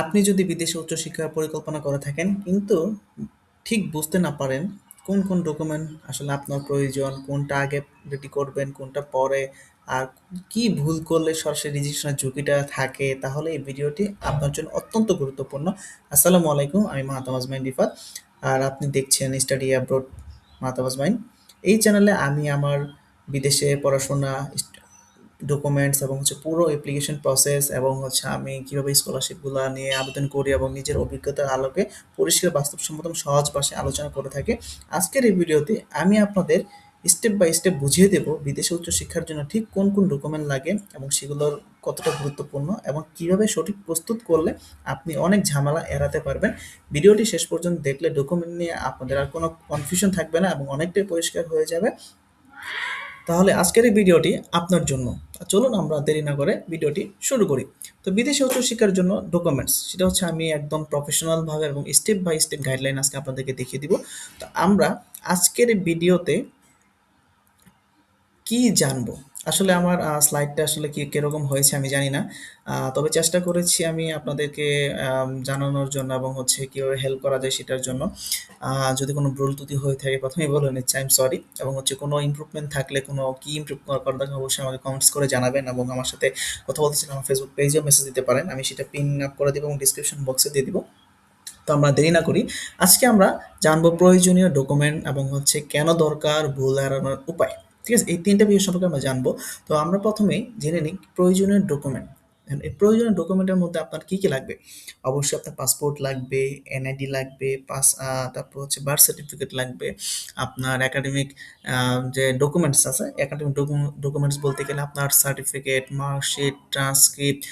আপনি যদি বিদেশে উচ্চশিক্ষার পরিকল্পনা করে থাকেন, কিন্তু ঠিক বুঝতে না পারেন কোন কোন ডকুমেন্ট আসলে আপনার প্রয়োজন, কোনটা আগে রেডি করবেন, কোনটা পরে, আর কি ভুল করলে সরাসরি রেজিস্ট্রেশনের ঝুঁকিটা থাকে, তাহলে এই ভিডিওটি আপনার জন্য অত্যন্ত গুরুত্বপূর্ণ। আসসালামু আলাইকুম, আমি মাহতাব আজমাইন রিফাত, আর আপনি দেখছেন স্টাডি অ্যাব্রোড মাহতাব আজমাইন। এই চ্যানেলে আমি আমার বিদেশে পড়াশোনা ডকুমেন্টস এবং হচ্ছে পুরো অ্যাপ্লিকেশন প্রসেস এবং হচ্ছে আমি কীভাবে স্কলারশিপগুলো নিয়ে আবেদন করি এবং নিজের অভিজ্ঞতার আলোকে পরিষ্কার, বাস্তবসম্মত সহজ ভাষায় আলোচনা করে থাকি। আজকের এই ভিডিওতে আমি আপনাদের স্টেপ বাই স্টেপ বুঝিয়ে দেব বিদেশে উচ্চশিক্ষার জন্য ঠিক কোন কোন ডকুমেন্ট লাগে এবং সেগুলোর কতটা গুরুত্বপূর্ণ এবং কীভাবে সঠিক প্রস্তুত করলে আপনি অনেক ঝামেলা এড়াতে পারবেন। ভিডিওটি শেষ পর্যন্ত দেখলে ডকুমেন্ট নিয়ে আপনাদের আর কোনো কনফিউশন থাকবে না এবং অনেকটাই পরিষ্কার হয়ে যাবে। তাহলে আজকের এই ভিডিওটি আপনার জন্য। চলুন আমরা দেরি না করে ভিডিওটি শুরু করি। তো বিদেশে উচ্চশিক্ষার জন্য ডকুমেন্টস সেটা হচ্ছে আমি একদম প্রফেশনালভাবে এবং স্টেপ বাই স্টেপ গাইডলাইন আজকে আপনাদেরকে দেখিয়ে দিব। তো আমরা আজকের ভিডিওতে কি জানব? আসলে আমার স্লাইডটা আসলে কি, কীরকম হয়েছে আমি জানি না। তবে চেষ্টা করেছি আমি আপনাদেরকে জানানোর জন্য এবং হচ্ছে কীভাবে হেল্প করা যায় সেটার জন্য। যদি কোনো ভুল ত্রুটি হয়ে থাকে, প্রথমেই বলে নিচ্ছি আই এম সরি এবং হচ্ছে কোনো ইম্প্রুভমেন্ট থাকলে, কোনো কি ইম্প্রুভ করার দরকার, অবশ্যই আমাকে কমেন্টস করে জানাবেন এবং আমার সাথে কথা বলতে চান আমার ফেসবুক পেজেও মেসেজ দিতে পারেন। আমি সেটা পিন আপ করে দেবো এবং ডিসক্রিপশন বক্সে দিয়ে দিব। তো আমরা দেরি না করি। আজকে আমরা জানব প্রয়োজনীয় ডকুমেন্ট এবং হচ্ছে কেন দরকার ভুল এড়ানোর উপায়। ঠিক আছে, এই তিনটা বিষয় সম্পর্কে আমরা জানব। তো আমরা প্রথমেই জেনে নিই প্রয়োজনীয় ডকুমেন্ট এই প্রয়োজনীয় ডকুমেন্টের মধ্যে আপনার কী কী লাগবে? অবশ্যই আপনার পাসপোর্ট লাগবে এনআইডি লাগবে পাস তারপর হচ্ছে বার্থ সার্টিফিকেট লাগবে, আপনার একাডেমিক যে ডকুমেন্টস আছে একাডেমিক ডকুমেন্টস বলতে গেলে আপনার certificate marksheet transcript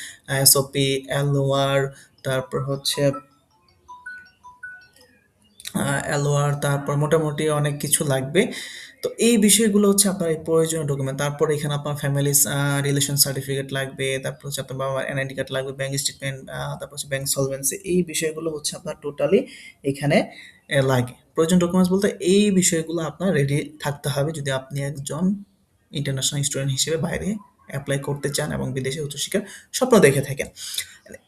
SOP LOR তারপর হচ্ছে এলওআর তারপর মোটামুটি অনেক কিছু লাগবে। তো এই বিষয়গুলো হচ্ছে আপনার এই প্রয়োজনীয় ডকুমেন্ট তারপর এখানে আপনার ফ্যামিলি রিলেশন সার্টিফিকেট লাগবে, তারপর হচ্ছে আপনার বাবার এনআইডি কার্ড লাগবে ব্যাঙ্ক স্টেটমেন্ট তারপর হচ্ছে ব্যাঙ্ক সলভেন্সি এই বিষয়গুলো হচ্ছে আপনার টোটালি এখানে লাগে। প্রয়োজন ডকুমেন্টস বলতে এই বিষয়গুলো আপনার রেডি থাকতে হবে যদি আপনি একজন ইন্টারন্যাশনাল স্টুডেন্ট হিসেবে বাইরে অ্যাপ্লাই করতে চান এবং বিদেশে উচ্চশিক্ষার স্বপ্ন দেখে থাকেন।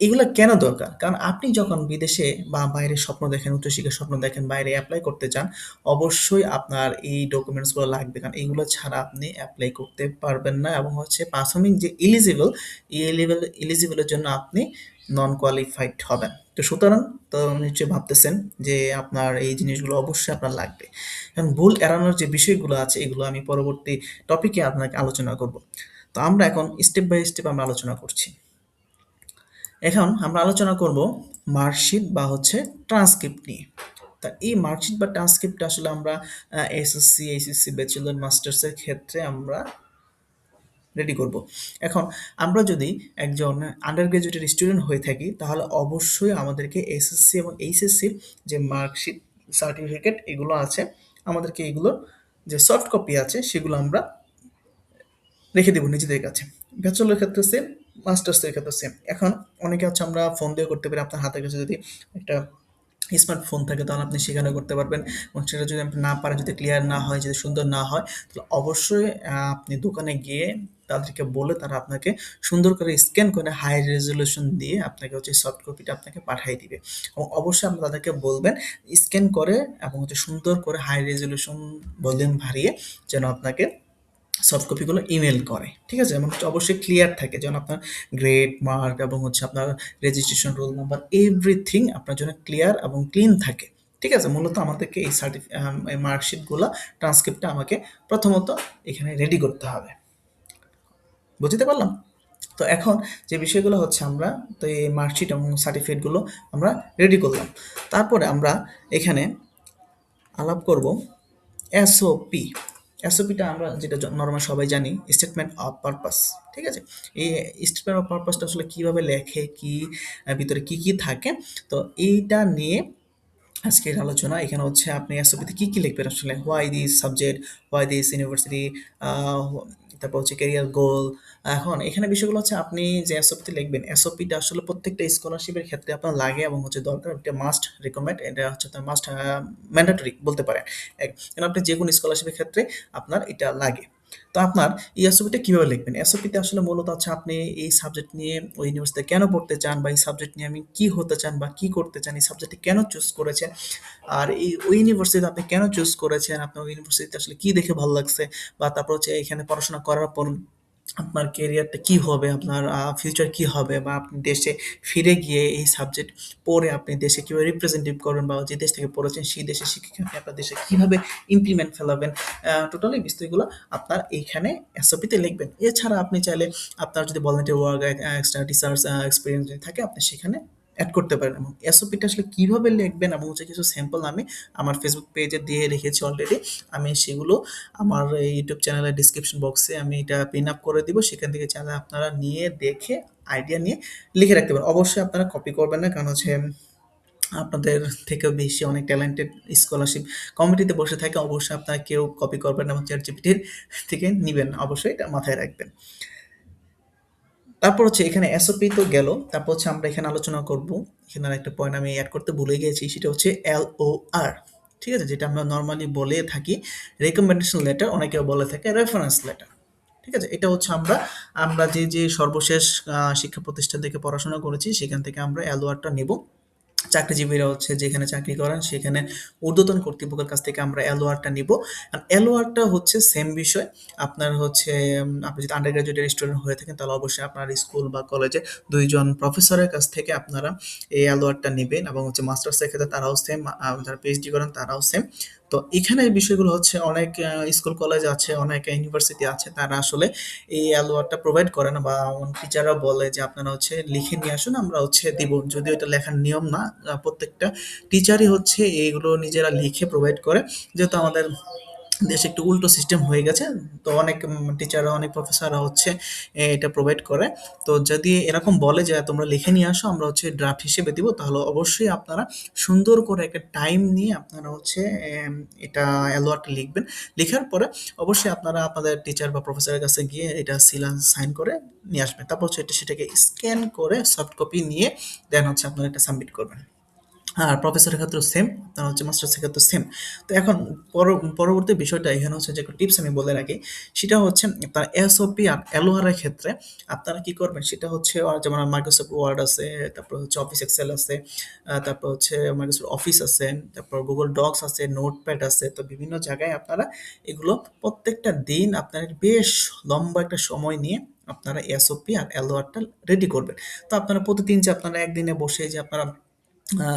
এগুলো কেন দরকার? কারণ আপনি যখন বিদেশে বা বাইরে স্বপ্ন দেখেন উচ্চশিক্ষার স্বপ্ন দেখেন, বাইরে অ্যাপ্লাই করতে চান, অবশ্যই আপনার এই ডকুমেন্টসগুলো লাগবে। কারণ এইগুলো ছাড়া আপনি অ্যাপ্লাই করতে পারবেন না এবং হচ্ছে প্রাথমিক যে ইলিজিবল এই এলিজিবল ইলিজিবলের জন্য আপনি নন কোয়ালিফাইড হবেন। তো সুতরাং তো নিশ্চয়ই ভাবতেছেন যে আপনার এই জিনিসগুলো অবশ্যই আপনার লাগবে। কারণ ভুল এড়ানোর যে বিষয়গুলো আছে, এগুলো আমি পরবর্তী টপিকে আপনাকে আলোচনা করব। তো আমরা এখন স্টেপ বাই স্টেপ আমরা আলোচনা করছি। এখন আমরা আলোচনা করব মার্কশিট বা হচ্ছে ট্রান্সক্রিপ্ট নিয়ে। তা এই মার্কশিট বা ট্রান্সক্রিপ্ট আসলে আমরা এসএসসি এইচএসসি ব্যাচেলর মাস্টার্সের ক্ষেত্রে আমরা রেডি করব। এখন আমরা যদি একজন আন্ডার গ্রাজুয়েটের স্টুডেন্ট হয়ে থাকি, তাহলে অবশ্যই আমাদেরকে এসএসসি এবং এইচএসসির যে মার্কশিট সার্টিফিকেট এগুলো আছে, আমাদেরকে এগুলোর যে সফট কপি আছে, সেগুলো আমরা রেখে দেবো নিজেদের কাছে। ব্যাচেলর ক্ষেত্রে সেম মাস্টার্সের ক্ষেত্রে সেম এখন অনেকে হচ্ছে আমরা ফোন দিয়ে করতে পারি আপনার হাতের কাছে যদি একটা স্মার্টফোন থাকে, তাহলে আপনি সেখানে করতে পারবেন। এবং সেটা যদি আপনি না পারেন, যদি ক্লিয়ার না হয়, যদি সুন্দর না হয়, তাহলে অবশ্যই আপনি দোকানে গিয়ে তাদেরকে বলে তারা আপনাকে সুন্দর করে স্ক্যান করে হাই রেজলিউশন দিয়ে আপনাকে হচ্ছে সফট কপিটা আপনাকে পাঠিয়ে দিবে। এবং অবশ্যই আপনি তাদেরকে বলবেন স্ক্যান করে এবং হচ্ছে সুন্দর করে হাই রেজলিউশন ভলিউম ভারিয়ে যেন আপনাকে সফট কপিগুলো ইমেল করে, ঠিক আছে? এবং অবশ্যই ক্লিয়ার থাকে, যেমন আপনার গ্রেড মার্ক এবং হচ্ছে আপনার রেজিস্ট্রেশন রোল নাম্বার এভরিথিং আপনার জন্য ক্লিয়ার এবং ক্লিন থাকে, ঠিক আছে? মূলত আমাদেরকে এই সার্টিফি এই মার্কশিটগুলো ট্রান্সক্রিপ্টটা আমাকে প্রথমত এখানে রেডি করতে হবে। বুঝতে পারলাম? তো এখন যে বিষয়গুলো হচ্ছে আমরা, তো এই মার্কশিট এবং সার্টিফিকেটগুলো আমরা রেডি করলাম। তারপরে আমরা এখানে আলাপ করব এসওপি এসওপিটা আমরা যেটা নর্মাল সবাই জানি স্টেটমেন্ট অফ পারপাস ঠিক আছে? এই স্টেটমেন্ট অফ পারপাসটা আসলে কীভাবে লেখে, কি ভিতরে কি কি থাকে? তো এইটা নিয়ে আজকের আলোচনা, এখানে হচ্ছে আপনি এসওপিতে কী কী লিখবেন? আসলে why this subject why this university তারপর হচ্ছে ক্যারিয়ার গোল এখন এখানে বিষয়গুলো হচ্ছে আপনি যে এসওপিতে লিখবেন এসওপিটা আসলে প্রত্যেকটা স্কলারশিপের ক্ষেত্রে আপনার লাগে এবং হচ্ছে দরকার, এটা মাস্ট রেকমেন্ড এটা হচ্ছে আপনার মাস্ট ম্যান্ডেটরি বলতে পারেন। কারণ আপনি যে কোনো স্কলারশিপের ক্ষেত্রে আপনার এটা লাগে। তো আপনার এই এসওপিটা কীভাবে লিখবেন? এসওপিতে আসলে মূলত হচ্ছে আপনি এই সাবজেক্ট নিয়ে ওই ইউনিভার্সিটিতে কেন পড়তে চান বা এই সাবজেক্ট নিয়ে আমি কী হতে চান বা কী করতে চান, এই সাবজেক্টটি কেন চুজ করেছেন? আর এই ওই ইউনিভার্সিটিতে আপনি কেন চুজ করেছেন? আপনার ইউনিভার্সিটিতে আসলে কী দেখে ভালো লাগছে? বা তারপর হচ্ছে এখানে পড়াশোনা করার পর আপনার কেরিয়ারটা কি হবে? আপনার ফিউচার কি হবে? বা আপনি দেশে ফিরে গিয়ে এই সাবজেক্ট পড়ে আপনি দেশে কীভাবে রিপ্রেজেন্টেটিভ করবেন বা যে দেশ থেকে পড়েছেন সেই দেশে শিক্ষাকে আপনি আপনার দেশে কীভাবে ইমপ্লিমেন্ট ফেলাবেন? টোটালি বিষয়গুলো আপনার এইখানে এসওপিতে লিখবেন। এছাড়া আপনি চাইলে আপনার যদি volunteer work, extra research experience যদি থাকে আপনি সেখানে এড করতে পারেন এবং এসওপিটা আসলে কীভাবে লিখবেন এবং হচ্ছে কিছু স্যাম্পল আমি আমার ফেসবুক পেজে দিয়ে রেখেছি অলরেডি। আমি সেগুলো আমার ইউটিউব চ্যানেলের ডিসক্রিপশন বক্সে আমি এটা পিন আপ করে দিব। সেখান থেকে চাইলে আপনারা নিয়ে দেখে আইডিয়া নিয়ে লিখে রাখতে পারেন। অবশ্যই আপনারা কপি করবেন না। কারণ হচ্ছে আপনাদের থেকেও বেশি অনেক ট্যালেন্টেড স্কলারশিপ কমিটিতে বসে থাকে। অবশ্যই আপনারা কেউ কপি করবেন এবং চ্যাটজিপিটির থেকে নিবেন। অবশ্যই এটা মাথায় রাখবেন। তারপর হচ্ছে এখানে এসওপি তো গেল। তারপর হচ্ছে আমরা এখানে আলোচনা করব। এখানে আরেকটা পয়েন্ট আমি অ্যাড করতে ভুলে গেছি সেটা হচ্ছে এল ও আর ঠিক আছে? যেটা আমরা নর্মালি বলে থাকি রেকমেন্ডেশন লেটার, অনেকে বলে থাকে রেফারেন্স লেটার। ঠিক আছে? এটা হচ্ছে আমরা আমরা যে, যে সর্বশেষ শিক্ষা প্রতিষ্ঠান থেকে পড়াশোনা করেছি সেখান থেকে আমরা এল ওয়ারটা নিব। চাকরিজীবীরা হচ্ছে যেখানে চাকরি করেন সেখানে ঊর্ধ্বতন কর্তৃপক্ষের কাছ থেকে আমরা এলওআরটা নিব। আর এলওআরটা হচ্ছে সেম বিষয়। আপনার হচ্ছে আপনি যদি আন্ডার গ্র্যাজুয়েটের স্টুডেন্ট হয়ে থাকেন তাহলে অবশ্যই আপনার স্কুল বা কলেজে ২ জন প্রফেসরের কাছ থেকে আপনারা এই এলওআরটা নিবেন এবং হচ্ছে মাস্টার্সের ক্ষেত্রে তারাও সেম যারা পিএইচডি করেন তারাও সেম। তো এখানে বিষয়গুলো হচ্ছে অনেক স্কুল কলেজ আছে, অনেক ইউনিভার্সিটি আছে তারা আসলে এই এলওআরটা প্রোভাইড করে না বা টিচাররা বলে যে আপনারা হচ্ছে লিখে নিয়ে আসুন আমরা হচ্ছে দিব। যদিও এটা লেখার নিয়ম না। প্রত্যেকটা টিচারই হচ্ছে এইগুলো নিজেরা লিখে প্রোভাইড করে। যেহেতু আমাদের দেশে একটু উল্টো সিস্টেম হয়ে গেছে। তো অনেক টিচাররা, অনেক প্রফেসররা হচ্ছে এটা প্রোভাইড করে। তো যদি এরকম বলে যে তোমরা লিখে নিয়ে আসো আমরা হচ্ছে ড্রাফট হিসেবে দিব তাহলে অবশ্যই আপনারা সুন্দর করে একটা টাইম নিয়ে আপনারা হচ্ছে এটা এলওআরটা লিখবেন। লেখার পরে অবশ্যই আপনারা আপনাদের টিচার বা প্রফেসরের কাছে গিয়ে এটা সিলা সাইন করে নিয়ে আসবেন। তারপর হচ্ছে এটা সেটাকে স্ক্যান করে সফট কপি নিয়ে দেন হচ্ছে আপনারা এটা সাবমিট করবেন। আর প্রফেসরের ক্ষেত্রেও সেম, আপনার হচ্ছে মাস্টার্সের ক্ষেত্রে সেম। তো এখন পরবর্তী বিষয়টা এখানে হচ্ছে যে টিপস আমি বলে রাখি। সেটা হচ্ছে আপনার এসওপি আর এলওআর এর ক্ষেত্রে আপনারা কি করবেন সেটা হচ্ছে যেমন মাইক্রোসফট ওয়ার্ড আছে, তারপর হচ্ছে অফিস এক্সেল আছে, তারপর হচ্ছে মাইক্রোসফট অফিস আছে, তারপর গুগল ডক্স আছে, নোটপ্যাড আছে। তো বিভিন্ন জায়গায় আপনারা এগুলো প্রত্যেকটা দিন আপনার বেশ লম্বা একটা সময় নিয়ে আপনারা এসওপি আর এলওআরটা রেডি করবেন। তো আপনারা প্রতিদিন যে আপনারা একদিনে বসে যে আপনারা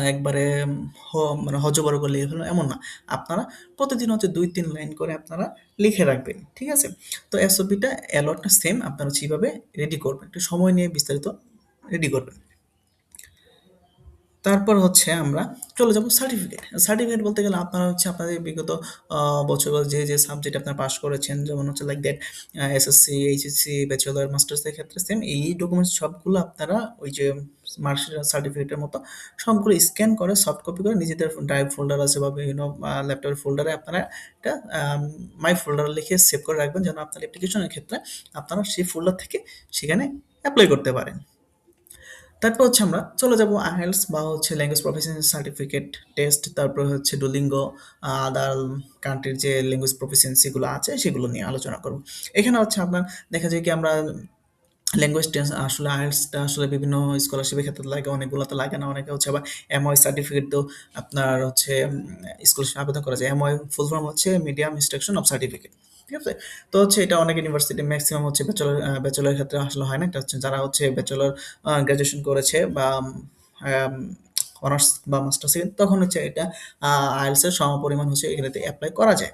একবারে হ মানে করে লিখে ফেলবেন এমন না। আপনারা প্রতিদিন হচ্ছে ২-৩ লাইন করে আপনারা লিখে রাখবেন। ঠিক আছে? তো এসওপিটা অ্যালটটা সেম আপনারা এভাবে রেডি করবেন। একটু সময় নিয়ে বিস্তারিত রেডি করবেন। তারপর হচ্ছে আমরা চলে যাব সার্টিফিকেট। সার্টিফিকেট বলতে গেলে আপনারা হচ্ছে আপনাদের বিগত বছর যে, যে সাবজেক্ট আপনারা পাস করেছেন যেমন হচ্ছে like that SSC, HSC, bachelor, মাস্টার্সের ক্ষেত্রে সেম এই ডকুমেন্টস সবগুলো আপনারা ওই যে মার্কশিট সার্টিফিকেটের মতো সবগুলো স্ক্যান করে সফট কপি করে নিজেদের ড্রাইভ ফোল্ডার আছে বা বিভিন্ন ল্যাপটপের ফোল্ডারে আপনারা এটা মাই ফোল্ডার লিখে সেভ করে রাখবেন যেন আপনার অ্যাপ্লিকেশনের ক্ষেত্রে আপনারা সেই ফোল্ডার থেকে সেখানে অ্যাপ্লাই করতে পারেন। তারপর হচ্ছে আমরা চলে যাব আইএলটিএস বা হচ্ছে ল্যাঙ্গুয়েজ প্রফিসিয়েন্সি সার্টিফিকেট টেস্ট, তারপর হচ্ছে ডুলিঙ্গ আদার কান্ট্রির যে ল্যাঙ্গুয়েজ প্রফিসিয়েন্সি গুলো আছে সেগুলো নিয়ে আলোচনা করব। এখানে হচ্ছে আপনার দেখা যায় কি আমরা ল্যাঙ্গুয়েজ টেস্ট আসলে আইএলটিএসটা আসলে বিভিন্ন স্কলারশিপের ক্ষেত্রে লাগে, অনেকগুলাতে লাগে না। অনেকে হচ্ছে আবার এমওআই সার্টিফিকেট তো আপনার হচ্ছে স্কলারশিপ আবেদন করা যায়। এমওআই ফুল ফর্ম হচ্ছে মিডিয়াম ইনস্ট্রাকশন অফ সার্টিফিকেট। ঠিক আছে? তো হচ্ছে এটা অনেক ইউনিভার্সিটি ম্যাক্সিমাম হচ্ছে ব্যাচেলর ব্যাচেলরের ক্ষেত্রে আসলে হয় না। এটা হচ্ছে যারা হচ্ছে ব্যাচেলর গ্র্যাজুয়েশন করেছে বা অনার্স বা মাস্টার্স তখন হচ্ছে এটা আ আইএলটিএস এর সমপরিমাণ হচ্ছে এগুলোতে অ্যাপ্লাই করা যায়।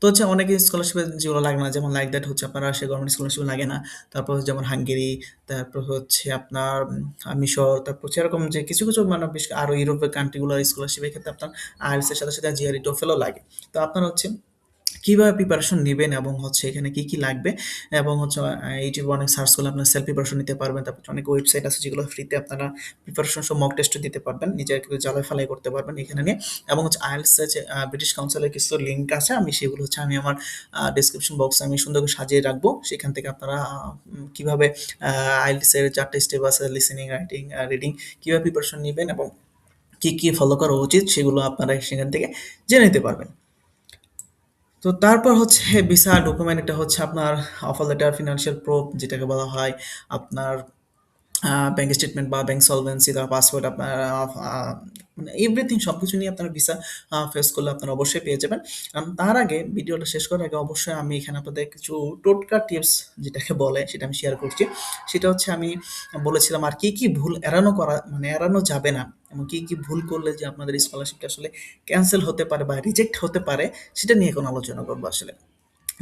তো হচ্ছে অনেকে স্কলারশিপের যেগুলো লাগে না যেমন লাইক দ্যাট হচ্ছে আপনার রাশিয়া গভর্নমেন্ট স্কলারশিপ লাগে না। তারপর যেমন হাঙ্গেরি, তারপর হচ্ছে আপনার মিশর, তারপর হচ্ছে এরকম যে কিছু, কিছু মানে বেশ আরও ইউরোপের কান্ট্রি গুলোর স্কলারশিপের ক্ষেত্রে আপনার আইএলটিএস এর সাথে, সাথে জিআরই, টোফেলও লাগে। তো আপনার হচ্ছে কীভাবে প্রিপারেশন নেবেন এবং হচ্ছে এখানে কি, কি লাগবে এবং হচ্ছে ইউটিউবে অনেক সার্চ করলে আপনার সেলফ প্রিপারেশন নিতে পারবেন। তারপর অনেক ওয়েবসাইট আছে যেগুলো ফ্রিতে আপনারা প্রিপারেশন সব মক টেস্টও দিতে পারবেন। নিজেকে যাচাই ফালাই করতে পারবেন এখানে নিয়ে এবং হচ্ছে আইএলটিএস এর যে আ ব্রিটিশ কাউন্সিলের কিছু লিঙ্ক আছে আমি সেগুলো হচ্ছে আমি আমার ডেসক্রিপশন বক্সে আমি সুন্দর করে সাজিয়ে রাখব। সেখান থেকে আপনারা কীভাবে উম কীভাবে আ আইএলটিএস এর ৪ স্টেপ আছে লিসেনিং, রাইটিং, রিডিং কীভাবে প্রিপারেশন নেবেন এবং কী কী ফলো করা উচিত সেগুলো আপনারা সেখান থেকে জেনে নিতে পারবেন। তো তারপর হচ্ছে ভিসা ডকুমেন্ট এটা হচ্ছে আপনার অফার লেটার, ফিনান্সিয়াল প্রুফ যেটাকে বলা হয় আপনার আ ব্যাংক স্টেটমেন্ট বা ব্যাঙ্ক সলভেন্সি, তার পাসপোর্ট আপনার মানে এভরিথিং সবকিছু নিয়ে আপনারা ভিসা ফেস করলে আপনারা অবশ্যই পেয়ে যাবেন। তার আগে ভিডিওটা শেষ করার আগে অবশ্যই আমি এখানে আপনাদের কিছু টোটকা টিপস যেটাকে বলে সেটা আমি শেয়ার করছি। সেটা হচ্ছে আমি বলেছিলাম আর কি, কি ভুল এড়ানো করা মানে এড়ানো যাবে না এবং কী কী ভুল করলে যে আপনাদের স্কলারশিপটা আসলে ক্যান্সেল হতে পারে বা রিজেক্ট হতে পারে সেটা নিয়ে এখন আলোচনা করব আসলে।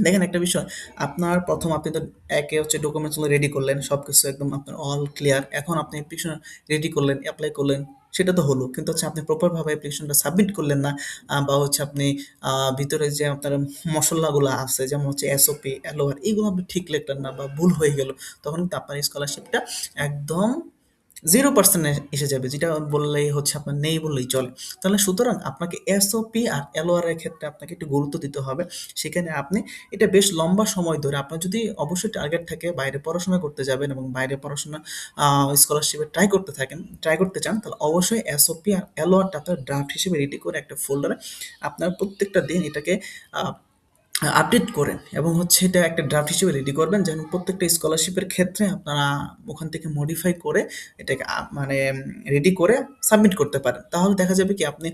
দেখেন একটা বিষয়, আপনার প্রথম আপনি তো একে হচ্ছে ডকুমেন্টসগুলো রেডি করলেন। সব কিছু একদম আপনার অল ক্লিয়ার। এখন আপনি অ্যাপ্লিকেশন রেডি করলেন, অ্যাপ্লাই করলেন। সেটা তো হলো। কিন্তু হচ্ছে আপনি প্রপারভাবে অ্যাপ্লিকেশনটা সাবমিট করলেন না। বা হচ্ছে আপনি ভিতরে যে আপনার মশলাগুলো আছে যেমন হচ্ছে এসওপি, এলওআর এগুলো আপনি ঠিক লিখলেন না বা ভুল হয়ে গেল। তখন কিন্তু আপনার স্কলারশিপটা একদম 0% এ এসে যাবে। যেটা বললেই হচ্ছে আপনার নেই বললেই চলে। তাহলে সুতরাং আপনাকে এসওপি আর এলওআর ক্ষেত্রে আপনাকে একটু গুরুত্ব দিতে হবে। সেখানে আপনি এটা বেশ লম্বা সময় ধরে আপনার যদি অবশ্যই টার্গেট থাকে, বাইরে পড়াশোনা করতে যাবেন এবং বাইরে পড়াশোনা স্কলারশিপে ট্রাই করতে থাকেন ট্রাই করতে চান, তাহলে অবশ্যই এসওপি আর এলওআরটা আপনার ড্রাফট হিসেবে রেডি করে একটা ফোল্ডারে আপনার প্রত্যেকটা দিন এটাকে আপডেট করেন এবং হচ্ছে এটা একটা ড্রাফট হিসেবে রেডি করবেন, যেন প্রত্যেকটা স্কলারশিপের ক্ষেত্রে আপনারা ওখান থেকে মডিফাই করে এটাকে মানে রেডি করে সাবমিট করতে পারেন। তাহলে দেখা যাবে কি আপনি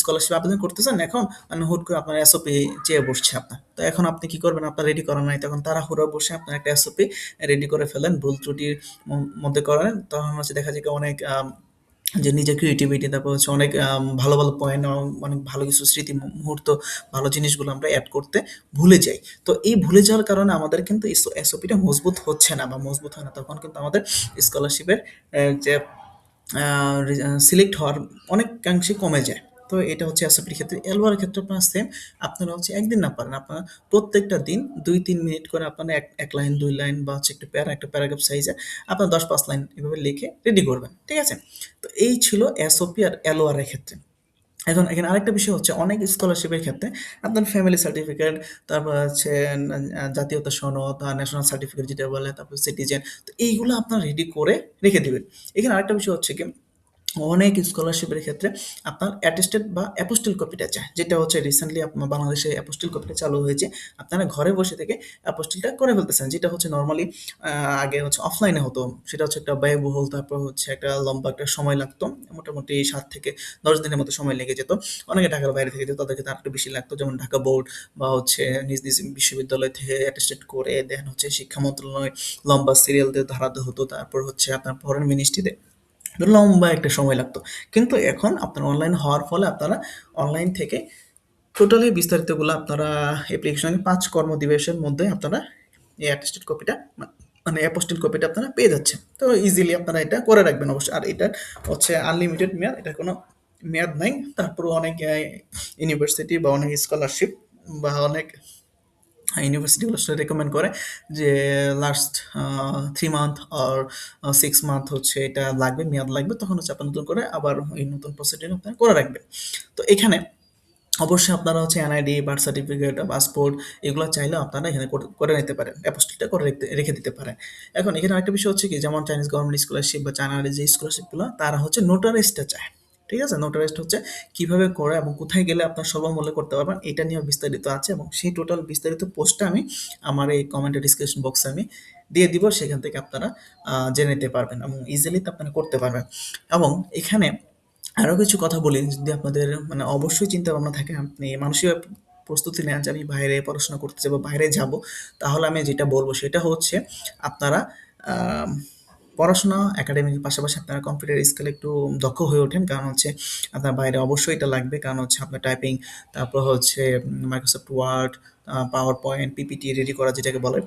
স্কলারশিপ আবেদন করতেছেন, এখন মানে হুট করে আপনার এসওপি চেয়ে বসছে আপনার। তো এখন আপনি কি করবেন? আপনার রেডি করা নাই। তখন তাড়াহুড়ো বসে আপনার একটা এসওপি রেডি করে ফেলেন। ভুল ত্রুটির মধ্যে করেন। তখন হচ্ছে দেখা যায় অনেক যে নিজের ক্রিয়েটিভিটি তারপর হচ্ছে অনেক ভালো, ভালো পয়েন্ট অনেক ভালো কিছু স্মৃতি মুহূর্ত, ভালো জিনিসগুলো আমরা অ্যাড করতে ভুলে যাই। তো এই ভুলে যাওয়ার কারণে আমাদের কিন্তু এস এসওপিটা মজবুত হচ্ছে না বা মজবুত হয় না। তখন কিন্তু আমাদের স্কলারশিপের যে সিলেক্ট হওয়ার অনেকাংশে কমে যায়। তো এটা হচ্ছে এসওপির ক্ষেত্রে। এলওআর এর ক্ষেত্রে আপনারা সেম। আপনারা হচ্ছে একদিন না পারেন। আপনারা প্রত্যেকটা দিন ২-৩ মিনিট করে আপনারা এক ১ লাইন দুই লাইন বা হচ্ছে একটু প্যারা একটা প্যারাগ্রাফ সাইজে আপনারা ১০-৫ লাইন এভাবে লিখে রেডি করবেন। ঠিক আছে? তো এই ছিল এসওপি আর এলওআর এর ক্ষেত্রে। এখন এখানে আরেকটা বিষয় হচ্ছে অনেক স্কলারশিপের ক্ষেত্রে আপনার ফ্যামিলি সার্টিফিকেট, তারপর হচ্ছে জাতীয়তা সনদ, ন্যাশনাল সার্টিফিকেট যেটা বলে, তারপর সিটিজেন। তো এইগুলো আপনারা রেডি করে রেখে দেবেন এখানে আরেকটা বিষয় হচ্ছে কি অনেক স্কলারশিপের ক্ষেত্রে আপনার অ্যাটেস্টেড বা অ্যাপোস্টিল কপিটা চায়। যেটা হচ্ছে রিসেন্টলি আপ বাংলাদেশে অ্যাপোস্টিল কপিটা চালু হয়েছে। আপনারা ঘরে বসে থেকে অ্যাপোস্টিলটা করে ফেলতেছেন। যেটা হচ্ছে নর্মালি আগে হচ্ছে অফলাইনে হতো। সেটা হচ্ছে একটা ব্যয়বহুল, তারপর হচ্ছে একটা লম্বা একটা সময় লাগতো। মোটামুটি সাত থেকে ১০ দিনের মতো সময় লেগে যেত। অনেকে ঢাকার বাইরে থেকে যেত, তাদের ক্ষেত্রে আরেকটু বেশি লাগতো। যেমন ঢাকা বোর্ড বা হচ্ছে নিজ, নিজ বিশ্ববিদ্যালয় থেকে অ্যাটেস্টেড করে দেন হচ্ছে শিক্ষা মন্ত্রণালয় লম্বা সিরিয়াল দিয়ে দাঁড়াতে হতো। তারপর হচ্ছে আপনার ফরেন মিনিস্ট্রিতে লম্বা একটা সময় লাগতো। কিন্তু এখন আপনার অনলাইন হওয়ার ফলে আপনারা অনলাইন থেকে টোটালি বিস্তারিতগুলো আপনারা অ্যাপ্লিকেশনে ৫ কর্মদিবসের মধ্যে আপনারা এই অ্যাটেস্টেড কপিটা মানে অ্যাপোস্টিল কপিটা আপনারা পেয়ে যাচ্ছেন। তো ইজিলি আপনারা এটা করে রাখবেন অবশ্যই। আর এটা হচ্ছে আনলিমিটেড মেয়াদ। এটা কোনো মেয়াদ নাই। তারপরেও অনেক ইউনিভার্সিটি বা অনেক স্কলারশিপ বা অনেক ইউনিভার্সিটিগুলো আসলে রেকমেন্ড করে যে লাস্ট থ্রি মান্থ আর সিক্স মান্থ হচ্ছে এটা লাগবে, মেয়াদ লাগবে। তখন হচ্ছে আপনার নতুন করে আবার এই নতুন প্রসিডিউর আপনারা করে রাখবেন। তো এখানে অবশ্যই আপনারা হচ্ছে এনআইডি, বার্থ সার্টিফিকেট, পাসপোর্ট এগুলো চাইলেও আপনারা এখানে করে নিতে পারেন। অ্যাপোস্টিলটা করে রেখে দিতে পারেন। এখন এখানে আরেকটা বিষয় হচ্ছে কি যেমন চাইনিজ গভর্নমেন্ট স্কলারশিপ বা চায়নার যে স্কলারশিপগুলো তারা হচ্ছে নোটারাইজডটা চায়। ঠিক আছে? নোটারাইজড হচ্ছে কীভাবে করে এবং কোথায় গেলে আপনার স্বল্পমূল্যে করতে পারবেন এটা নিয়েও বিস্তারিত আছে এবং সেই টোটাল বিস্তারিত পোস্টটা আমি আমার এই কমেন্টের ডিসক্রিপশন বক্সে আমি দিয়ে দিব। সেখান থেকে আপনারা জেনে নিতে পারবেন এবং ইজিলি আপনারা করতে পারবেন। এবং এখানে আরও কিছু কথা বলি যদি আপনাদের মানে অবশ্যই চিন্তাভাবনা থাকে আপনি মানসিকভাবে প্রস্তুতি নেন যে আমি বাইরে পড়াশোনা করতে যাব, বাইরে যাব। তাহলে আমি যেটা বলব সেটা হচ্ছে আপনারা পড়াশোনা একাডেমিক পাশাপাশি আপনারা কম্পিউটার স্কিলে একটু দক্ষ হয়ে ওঠেন। কারণ হচ্ছে আপনার বাইরে অবশ্যই এটা লাগবে। কারণ হচ্ছে আপনার টাইপিং, তারপর হচ্ছে Microsoft Word PowerPoint PPT ready করা যেটাকে বলে।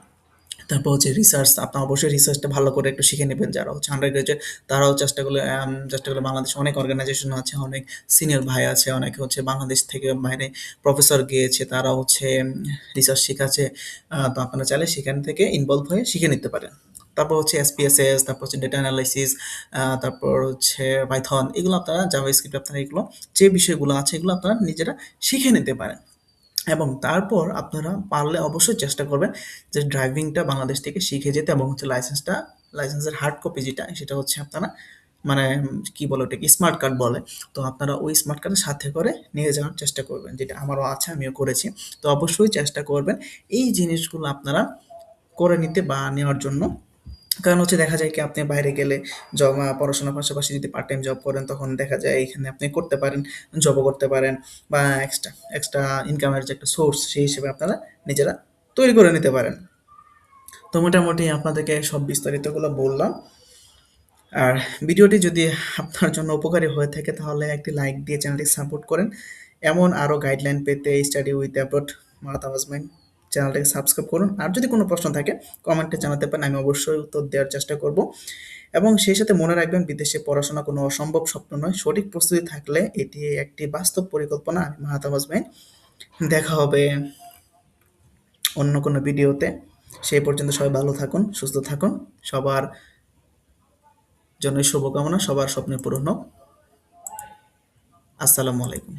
তারপর হচ্ছে রিসার্চ আপনার অবশ্যই রিসার্চটা ভালো করে একটু শিখে নেবেন যারা হচ্ছে আন্ডার গ্র্যাজুয়েট তারাও চেষ্টা করলে চেষ্টা করলে বাংলাদেশে অনেক অর্গানাইজেশন আছে, অনেক সিনিয়র ভাই আছে, অনেকে হচ্ছে বাংলাদেশ থেকে বাইরে প্রফেসর গিয়েছে, তারা হচ্ছে রিসার্চ শিখাচ্ছে। তো আপনারা চাইলে সেখান থেকে ইনভলভ হয়ে শিখে নিতে পারেন। তারপর হচ্ছে এসপিএসএস, তারপর হচ্ছে ডেটা অ্যানালাইসিস, তারপর হচ্ছে পাইথন এগুলো আপনারা জাভাস্ক্রিপ্ট আপনারা এগুলো যে বিষয়গুলো আছে এগুলো আপনারা নিজেরা শিখে নিতে পারেন। এবং তারপর আপনারা পারলে অবশ্যই চেষ্টা করবেন যে ড্রাইভিংটা বাংলাদেশ থেকে শিখে যেতে এবং হচ্ছে লাইসেন্সটা লাইসেন্সের হার্ড কপি যেটা সেটা হচ্ছে আপনারা মানে কি বলে ওটাকে স্মার্ট কার্ড বলে। তো আপনারা ওই স্মার্ট কার্ডের সাথে করে নিয়ে যাওয়ার চেষ্টা করবেন। যেটা আমারও আছে, আমিও করেছি। তো অবশ্যই চেষ্টা করবেন এই জিনিসগুলো আপনারা করে নিতে বা নেওয়ার জন্য। কারণ হচ্ছে দেখা যায় কি আপনি বাইরে গেলে জমা পড়াশোনার পাশাপাশি যদি পার্ট টাইম জব করেন তখন দেখা যায় এখানে আপনি করতে পারেন, জবও করতে পারেন বা এক্সট্রা এক্সট্রা ইনকামের যে একটা সোর্স সেই হিসেবে আপনারা নিজেরা তৈরি করে নিতে পারেন। তো মোটামুটি আপনাদেরকে সব বিস্তারিতগুলো বললাম। আর ভিডিওটি যদি আপনার জন্য উপকারী হয়ে থাকে তাহলে একটি লাইক দিয়ে চ্যানেলটি সাপোর্ট করেন। এমন আরও গাইডলাইন পেতে স্টাডি উইথ অ্যাব্রড মারাত আওয়াজমাইন চ্যানেলটাকে সাবস্ক্রাইব করুন। আর যদি কোনো প্রশ্ন থাকে কমেন্টে জানাতে পারেন, আমি অবশ্যই উত্তর দেওয়ার চেষ্টা করব। এবং সেই সাথে মনে রাখবেন বিদেশে পড়াশোনা কোনো অসম্ভব স্বপ্ন নয়। সঠিক প্রস্তুতি থাকলে এটি একটি বাস্তব পরিকল্পনা। আমি মাহাত আওয়াজমাইন। দেখা হবে অন্য কোনো ভিডিওতে। সেই পর্যন্ত সবাই ভালো থাকুন, সুস্থ থাকুন। সবার জন্যই শুভকামনা, সবার স্বপ্ন পূরণ হোক। আসসালামু আলাইকুম।